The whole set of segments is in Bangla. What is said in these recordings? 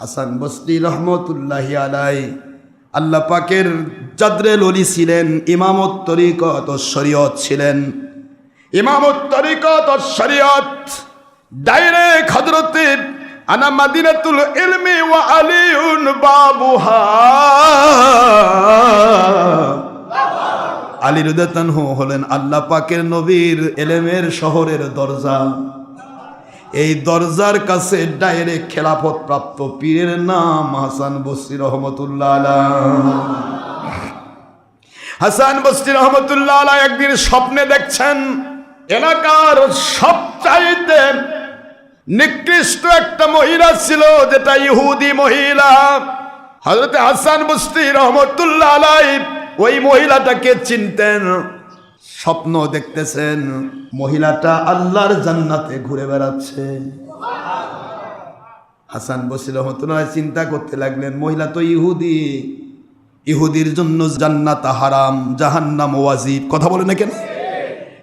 হাসান বস্তি রহমতুল্লাহ আলাই আল্লাহ পাকের জাদরেল অলি ছিলেন, ইমামত তরিকত শরীয়ত ছিলেন। ইমামত তরিকত শরীয়ত ডাইরেক্ট হজরতে আনা মাদিনাতুল ইলমি ওয়া আলিউন বাবুহা। আলী রুদাতানহু হলেন আল্লাহ পাকের নবীর এলেমের শহরের দরজা। এই দরজার কাছে ডাইরেক্ট খেলাফত প্রাপ্ত পীরের নাম হাসান বসরি রহমতুল্লাহ হাসান বসরি রহমতুল্লাহ একদিন স্বপ্নে দেখছেন এলাকার সবচাইতে নিকৃষ্ট একটা মহিলা ছিল, যেটা ইহুদি মহিলা। হজরত হাসান বস্তি রহমতুল্লাহ আলাই ওই মহিলাটাকে চিনতেন। স্বপ্ন দেখতেছেন, মহিলাটা আল্লাহর জান্নাতে ঘুরে বেড়াচ্ছে। হাসান বসির রহমতুল্লাহ চিন্তা করতে লাগলেন, মহিলা তো ইহুদি। ইহুদির জন্য জান্নাত হারাম, জাহান্নাম ওয়াজিব। কথা বলে না কেন?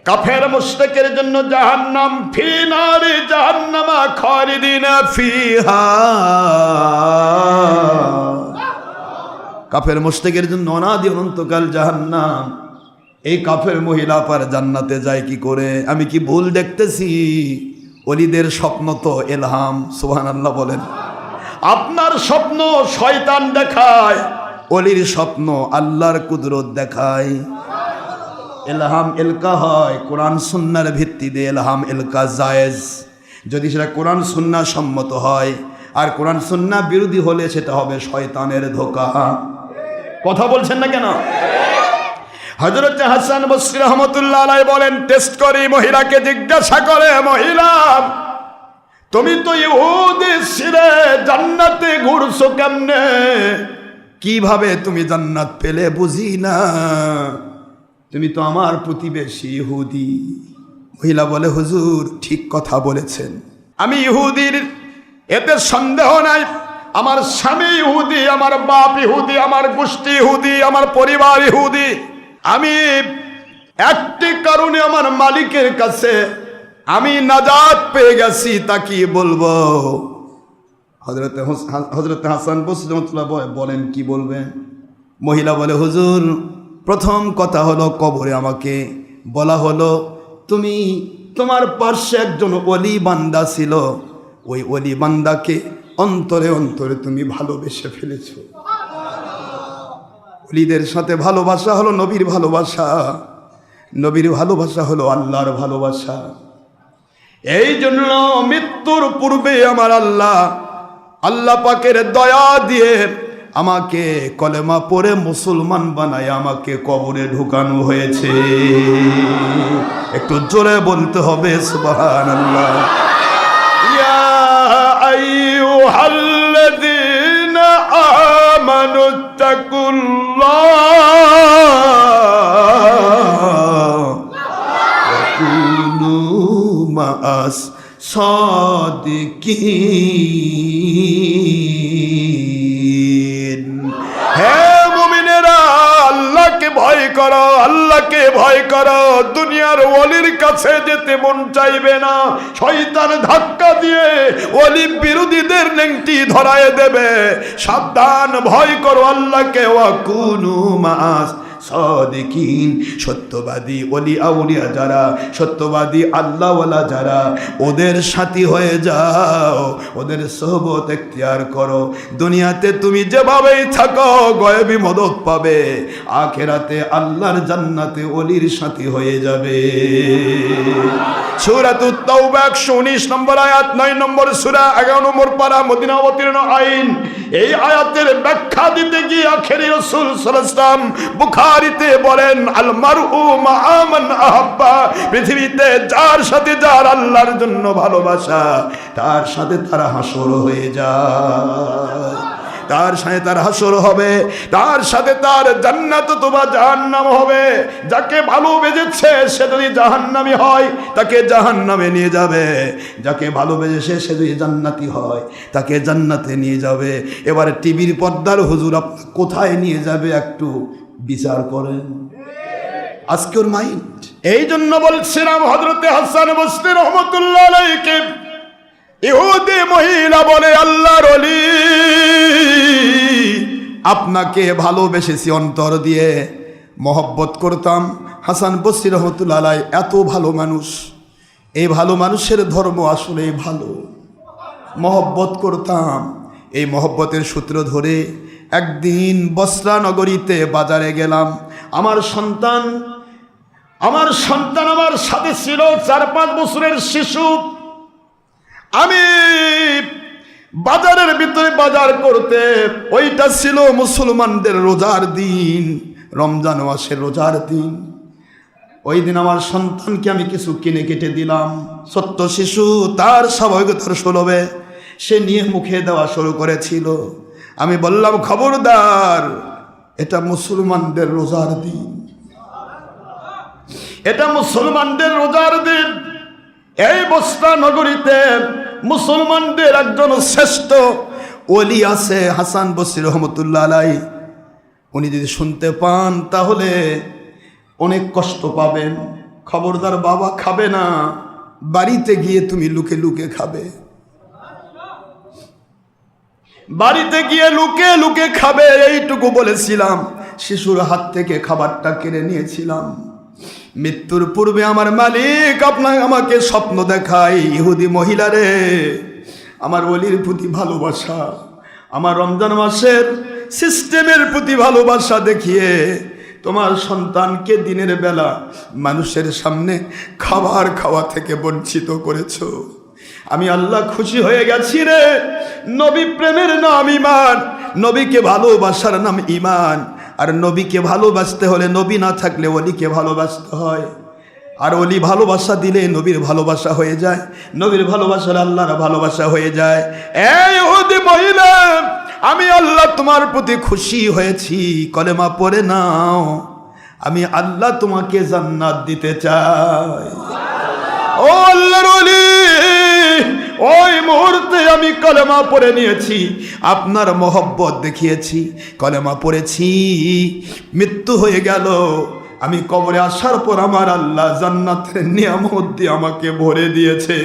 কাফের মুশরিকের জন্য জাহান্নাম ফি নারি জাহান্নামা খালিদিনা ফিহা। কাফের মুশরিকের জন্য অনাদি অনন্তকাল জাহান্নাম। এই কাফের মহিলা পার জান্নাতে যায় কি করে? আমি কি ভুল দেখতেছি? অলিদের স্বপ্ন তো এলহাম, সুবহানাল্লাহ বলেন। আপনার স্বপ্ন শয়তান দেখায় অলির স্বপ্ন আল্লাহর কুদরত দেখায়। এলহাম এলকা হয়, কোরআন সুন্নার ভিত্তিতে এলহাম এলকা জায়েজ। যদি সেটা কোরআন সুন্না সম্মত হয়, আর কোরআন সুন্না বিরোধী হলে সেটা হবে শয়তানের ধোকা। কথা বলছেন না কেন? হজরত হাসান বসরি রহমতুল্লাহ বলেন, টেস্ট করি, মহিলাকে জিজ্ঞাসা করে, মহিলা, তুমি তো ইহুদি ছিলে, জান্নাতে ঘুরছো কেমনে? কীভাবে তুমি জান্নাত পেলে বুঝি না। তুমি তো আমার প্রতিবেশী ইহুদি। মহিলা বলে, হুজুর, ঠিক কথা বলেছেন। আমি ইহুদির, এতে সন্দেহ নাই। আমার স্বামী ইহুদি, আমার বাপ ইহুদি, আমার গোষ্ঠী ইহুদি, আমার পরিবার ইহুদি। আমি একটি কারণে আমার মালিকের কাছে আমি নাজাত পেয়ে গেছি, তা কি বলব? হজরতে হজরত হাসান বসুমতুল্লাহ বলেন, কি বলবে? মহিলা বলে, হুজুর, প্রথম কথা হলো কবরে আমাকে বলা হলো, তুমি তোমার পার্শ্বে একজন অলি বান্দা ছিল। ওই অলি বান্দাকে অন্তরে অন্তরে তুমি ভালোবেসে ফেলেছ। অলিদের সাথে ভালোবাসা হলো নবীর ভালোবাসা। নবীর ভালোবাসা হলো আল্লাহর ভালোবাসা। এই জন্য মৃত্যুর পূর্বে আমার আল্লাহ আল্লাহ পাকের দয়া দিয়ে আমাকে কলেমা পরে মুসলমান বানায় আমাকে কবরে ঢুকানো হয়েছে। একটু জোরে বলতে হবে সুবাহান আল্লাহ آمنوا اتقوا الله وكونوا مع الصادقين ভয় করো, দুনিয়ার অলির কাছে যেতে মন চাইবে না। শয়তান ধাক্কা দিয়ে অলি বিরোধীদের নেংটি ধরায় দেবে। সাবধান ভয় করো আল্লাহকে ওয়াকুনু মাস সদিকিন, সত্যবাদী অলি আউলিয়া যারা, সত্যবাদী আল্লাহওয়ালা যারা, ওদের সাথী হয়ে যাও, ওদের সোহবত এখতিয়ার করো। দুনিয়াতে তুমি যেভাবেই থাকো, গয়বি মদত পাবে। আখেরাতে আল্লাহর জান্নাতে অলির সাথী হয়ে যাবে। সুরাতুত তাওবা 119 নম্বর আয়াত, নয় নম্বর সূরা 11 নম্বর পারা মদিনা অবতীর্ণ আইন। এই আয়াতের ব্যাখ্যা দিতে গিয়ে আখেরি রসুল সালাম বুখারিতে বলেন আলমার মা আমান আহাব্বা। পৃথিবীতে যার সাথে যার আল্লাহর জন্য ভালোবাসা, তার সাথে তারা হাসর হয়ে যায়। তার সাথে তার হাসর হবে, তার সাথে তার জান্নাত অথবা জাহান্নাম হবে। যাকে ভালোবেসেছে সে যদি জাহান্নামি হয়, তাকে জাহান্নামে নিয়ে যাবে। যাকে ভালোবেসে সে যদি জান্নাতি হয়, তাকে জান্নাতে নিয়ে যাবে। এবারে টিভির পর্দার হুজুর কোথায় নিয়ে যাবে একটু বিচার করেন। আজকের মাইন্ড। এই জন্য বলছিলাম হজরতে হাসান বস্তি রহমতুল্লাহ ইহুদি মহিলা বলে, আল্লাহর অলি আপনাকে ভালোবেসেছি অন্তর দিয়ে। মহব্বত করতাম। হাসান বসির রহমতুল্লাহ এত ভালো মানুষ। এই ভালো মানুষের ধর্ম আসলে ভালো। মহব্বত করতাম। এই মহব্বতের সূত্র ধরে একদিন বসরা নগরীতে বাজারে গেলাম। আমার সন্তান আমার সন্তান আমার সাথে ছিল চার পাঁচ বছরের শিশু। আমি বাজারের ভিতরে বাজার করতে, ওইটা ছিল মুসলমানদের রোজার দিন, রমজান মাসের রোজার দিন। ওই দিন আমার সন্তানকে আমি কিছু কিনে কেটে দিলাম। সত্য শিশু, তার স্বাভাবিকতার সুলভে সে নিয়ে মুখে দেওয়া শুরু করেছিল। আমি বললাম, খবরদার, এটা মুসলমানদের রোজার দিন। এটা মুসলমানদের রোজার দিন। এই বস্তা নগরীতে মুসলমানদের একজন শ্রেষ্ঠ ওলি আছে হাসান বসির রহমতুল্লাহ আলাই। উনি যদি শুনতে পান, তাহলে অনেক কষ্ট পাবেন। খবরদার বাবা খাবে না। বাড়িতে গিয়ে তুমি লুকে লুকে খাবে। বাড়িতে গিয়ে লুকে লুকে খাবে, এইটুকু বলেছিলাম। শিশুর হাত থেকে খাবারটা কেড়ে নিয়েছিলাম। মৃত্যুর পূর্বে আমার মালিক আপনার আমাকে স্বপ্ন দেখায়, ইহুদি মহিলারে আমার অলির প্রতি ভালোবাসা, আমার রমজান মাসের সিস্টেমের প্রতি ভালোবাসা দেখিয়ে তোমার সন্তানকে দিনের বেলা মানুষের সামনে খাবার খাওয়া থেকে বঞ্চিত করেছ। আমি আল্লাহ খুশি হয়ে গেছি রে। নবী প্রেমের নাম ইমান, নবীকে ভালোবাসার নাম ইমান। আর নবীকে ভালোবাসতে হলে নবী না থাকলে অলিকে ভালোবাসতে হয়। আর অলি ভালোবাসা দিলে নবীর ভালোবাসা হয়ে যায়। নবীর ভালোবাসা হলে আল্লাহর ভালোবাসা হয়ে যায়। এই মহিলা, আমি আল্লাহ তোমার প্রতি খুশি হয়েছি। কলেমা পড়ে নাও। আমি আল্লাহ তোমাকে জান্নাত দিতে চাই। ও আল্লাহর ওলি ওই মুহূর্তে আমি কলেমা পড়ে নিয়েছি। আপনার মহব্বত দেখিয়েছি, কলেমা পড়েছি। মৃত্যু হয়ে গেল। আমি কবরে আসার পর আমার আল্লাহ জান্নাতের নিয়ামত দিয়ে আমাকে ভরে দিয়েছে।